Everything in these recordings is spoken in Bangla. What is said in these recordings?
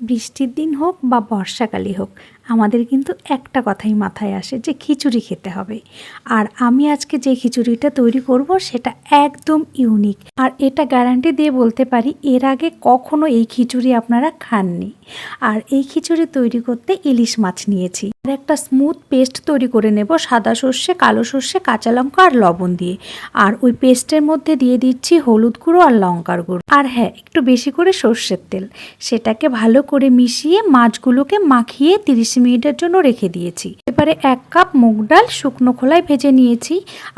বৃষ্টির দিন হোক বা বর্ষাকালই হোক, আমাদের কিন্তু একটা কথাই মাথায় আসে যে খিচুড়ি খেতে হবে। আর আমি আজকে যে খিচুড়িটা তৈরি করব সেটা একদম ইউনিক আর এটা গ্যারান্টি দিয়ে বলতে পারি, এর আগে কখনো এই খিচুড়ি আপনারা খাননি। আর এই খিচুড়ি তৈরি করতে ইলিশ মাছ নিয়েছি। আর একটা স্মুথ পেস্ট তৈরি করে নেব সাদা সর্ষে, কালো সর্ষে, কাঁচা লঙ্কা আর লবণ দিয়ে। আর ওই পেস্টের মধ্যে দিয়ে দিচ্ছি হলুদ গুঁড়ো আর লঙ্কার গুঁড়ো। আর হ্যাঁ একটু বেশি করে সর্ষের তেল। সেটাকে ভালো করে মিশিয়ে মাছগুলোকে মাখিয়ে তিরিশ মিনিটের জন্য রেখে দিয়েছি। এবারে এক কাপ মুগ ডাল শুকনো খোলায় ভেজে নিয়েছি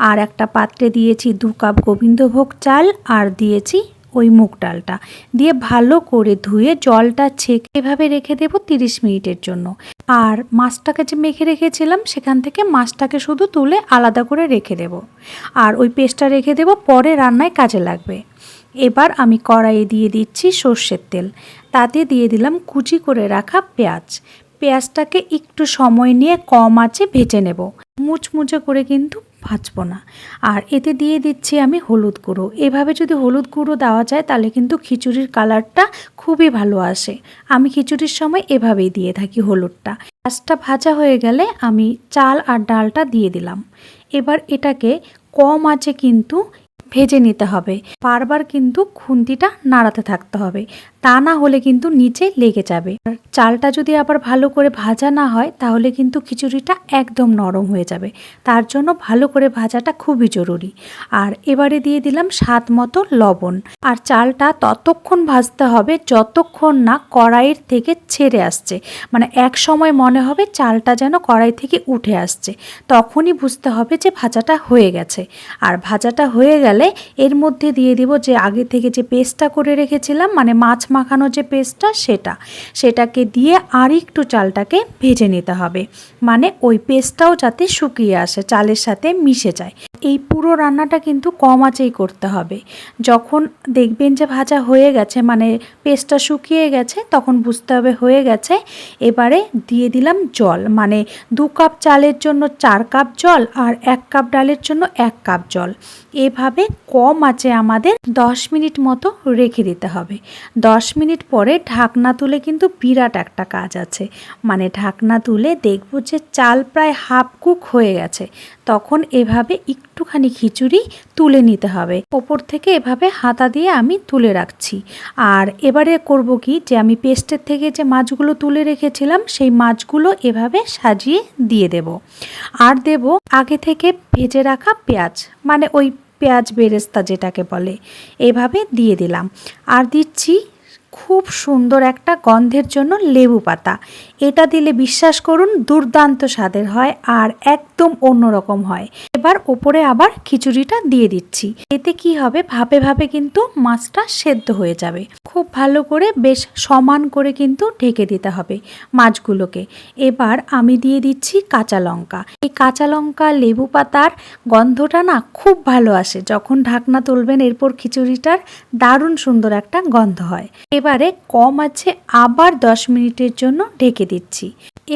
আর একটা পাত্রে দিয়েছি দু কাপ গোবিন্দভোগ চাল আর দিয়েছি ওই মুগ ডালটা। দিয়ে ভালো করে ধুয়ে জলটা ছেঁকে এভাবে রেখে দেবো তিরিশ মিনিটের জন্য। আর মাছটাকে যে মেখে রেখেছিলাম সেখান থেকে মাছটাকে শুধু তুলে আলাদা করে রেখে দেব। আর ওই পেস্টটা রেখে দেব পরে রান্নায় কাজে লাগবে। এবার আমি কড়াইয়ে দিয়ে দিচ্ছি সর্ষের তেল। তাতে দিয়ে দিলাম কুচি করে রাখা পেঁয়াজ। পেঁয়াজটাকে একটু সময় নিয়ে কম আঁচে ভেজে নেব। মুচমুচে করে কিন্তু ভাজবো না। আর এতে দিয়ে দিচ্ছি আমি হলুদ গুঁড়ো। এভাবে যদি হলুদ গুঁড়ো দেওয়া যায় তাহলে কিন্তু খিচুড়ির কালারটা খুবই ভালো আসে। আমি খিচুড়ির সময় এভাবেই দিয়ে থাকি হলুদটা। পেঁয়াজটা ভাজা হয়ে গেলে আমি চাল আর ডালটা দিয়ে দিলাম। এবার এটাকে কম আঁচে কিন্তু ভেজে নিতে হবে। বারবার কিন্তু খুন্তিটা নাড়াতে থাকতে হবে। তা না হলে কিন্তু নিচে লেগে যাবে। চালটা যদি আবার ভালো করে ভাজা না হয়, তাহলে কিন্তু খিচুড়িটা একদম নরম হয়ে যাবে। তার জন্য ভালো করে ভাজাটা খুবই জরুরি। আর এবারে দিয়ে দিলাম স্বাদ মতো লবণ। আর চালটা ততক্ষণ ভাজতে হবে যতক্ষণ না কড়াইয়ের থেকে ছেড়ে আসছে। মানে এক সময় মনে হবে চালটা যেন কড়াই থেকে উঠে আসছে। তখনই বুঝতে হবে যে ভাজাটা হয়ে গেছে। আর ভাজাটা হয়ে গেলে এর মধ্যে দিয়ে দিব যে আগে থেকে যে পেস্টটা করে রেখেছিলাম মানে মাছ মাখানো যে পেস্টটা সেটা, সেটাকে দিয়ে আর একটু চালটাকে ভেজে নিতে হবে। মানে ওই পেস্টটাও যাতে শুকিয়ে আসে, চালের সাথে মিশে যায়। এই পুরো রান্নাটা কিন্তু কম আঁচেই করতে হবে। যখন দেখবেন যে ভাজা হয়ে গেছে মানে পেস্টটা শুকিয়ে গেছে, তখন বুঝতে হবে হয়ে গেছে। এবারে দিয়ে দিলাম জল মানে দু কাপ চালের জন্য চার কাপ জল আর এক কাপ ডালের জন্য এক কাপ জল। এভাবে কম আঁচে আমাদের দশ মিনিট মতো রেখে দিতে হবে। দশ মিনিট পরে ঢাকনা তুলে কিন্তু বিরাট একটা কাজ আছে। মানে ঢাকনা তুলে দেখব যে চাল প্রায় হাফ কুক হয়ে গেছে। তখন এভাবে একটুখানি খিচুড়ি তুলে নিতে হবে। ওপর থেকে এভাবে হাতা দিয়ে আমি তুলে রাখছি। আর এবারে করব কি যে, আমি পেস্টের থেকে যে মাছগুলো তুলে রেখেছিলাম, সেই মাছগুলো এভাবে সাজিয়ে দিয়ে দেব। আর দেব আগে থেকে ভেজে রাখা পেঁয়াজ মানে ওই পেঁয়াজ বেরেস্তা যেটাকে বলে, এভাবে দিয়ে দিলাম। আর দিচ্ছি খুব সুন্দর একটা গন্ধের জন্য লেবু পাতা। এটা দিলে বিশ্বাস করুন, দুর্দান্ত স্বাদের হয় আর একদম অন্যরকম হয়। এবার ওপরে আবার খিচুড়িটা দিয়ে দিচ্ছি। এতে কি হবে? ভাবে ভাবে কিন্তু মাছটা সেদ্ধ হয়ে যাবে। খুব ভালো করে বেশ সমান করে কিন্তু ঢেকে দিতে হবে মাছগুলোকে। এবার আমি দিয়ে দিচ্ছি কাঁচা লঙ্কা। এই কাঁচা লঙ্কা, লেবু পাতার গন্ধটা না খুব ভালো আসে। যখন ঢাকনা তুলবেন এরপর খিচুড়িটার দারুণ সুন্দর একটা গন্ধ হয়। এবারে কম আছে আবার দশ মিনিটের জন্য ঢেকে দিচ্ছি।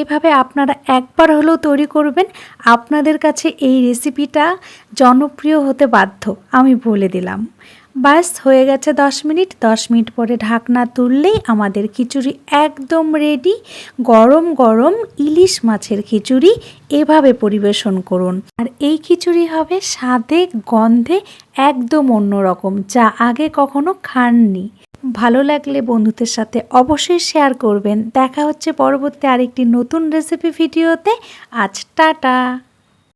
এভাবে আপনারা একবার হলেও তৈরি করবেন। আপনাদের কাছে এই রেসিপিটা জনপ্রিয় হতে বাধ্য, আমি বলে দিলাম। বাস হয়ে গেছে দশ মিনিট। দশ মিনিট পরে ঢাকনা তুললেই আমাদের খিচুড়ি একদম রেডি গরম গরম ইলিশ মাছের খিচুড়ি এভাবে পরিবেশন করুন। আর এই খিচুড়ি হবে স্বাদে, গন্ধে একদম অন্যরকম, যা আগে কখনো খাননি। ভালো লাগলে বন্ধুদের সাথে অবশ্যই শেয়ার করবেন। দেখা হচ্ছে পরবর্তী আরেকটি নতুন রেসিপি ভিডিওতে আজ টাটা!